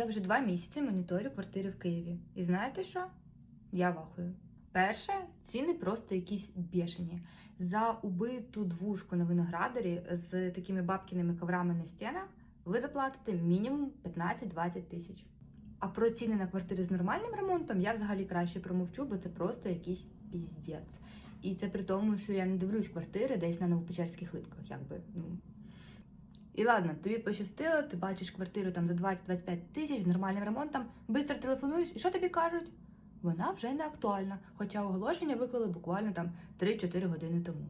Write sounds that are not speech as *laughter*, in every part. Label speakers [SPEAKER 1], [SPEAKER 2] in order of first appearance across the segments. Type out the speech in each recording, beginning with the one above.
[SPEAKER 1] Я вже два місяці моніторю квартири в Києві. І знаєте що? Я вахую. Перше, ціни просто якісь бешені. За убиту двушку на виноградарі з такими бабкіними коврами на стінах ви заплатите мінімум 15-20 тисяч. А про ціни на квартири з нормальним ремонтом я взагалі краще промовчу, бо це просто якийсь піздець. І це при тому, що я не дивлюсь квартири десь на Новопечерських липках, якби. Ну. І ладно, тобі пощастило, ти бачиш квартиру там за 20-25 тисяч з нормальним ремонтом, бистро телефонуєш, і що тобі кажуть? Вона вже не актуальна, хоча оголошення виклали буквально там 3-4 години тому.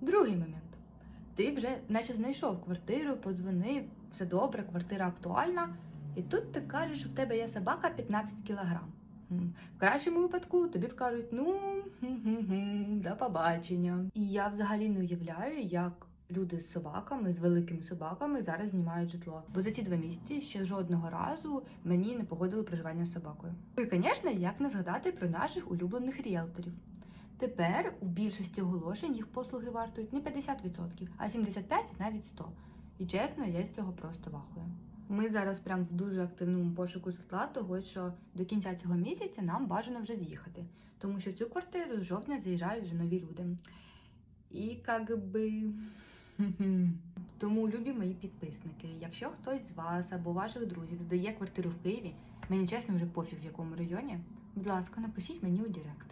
[SPEAKER 1] Другий момент. Ти вже наче знайшов квартиру, подзвонив, все добре, квартира актуальна. І тут ти кажеш, що в тебе є собака 15 кілограм. В кращому випадку тобі скажуть, ну до побачення. І я взагалі не уявляю, як люди з собаками, з великими собаками зараз знімають житло. Бо за ці два місяці ще жодного разу мені не погодили проживання з собакою. Ну і, звісно, як не згадати про наших улюблених ріелторів. Тепер у більшості оголошень їх послуги вартують не 50%, а 75% навіть 100%. І чесно, я з цього просто вахую. Ми зараз прям в дуже активному пошуку житла, того що до кінця цього місяця нам бажано вже з'їхати, тому що в цю квартиру з жовтня заїжджають вже нові люди. І як би. *laughs* Тому, любі мої підписники, якщо хтось з вас або ваших друзів здає квартиру в Києві, мені чесно вже пофіг в якому районі, будь ласка, напишіть мені у Директ.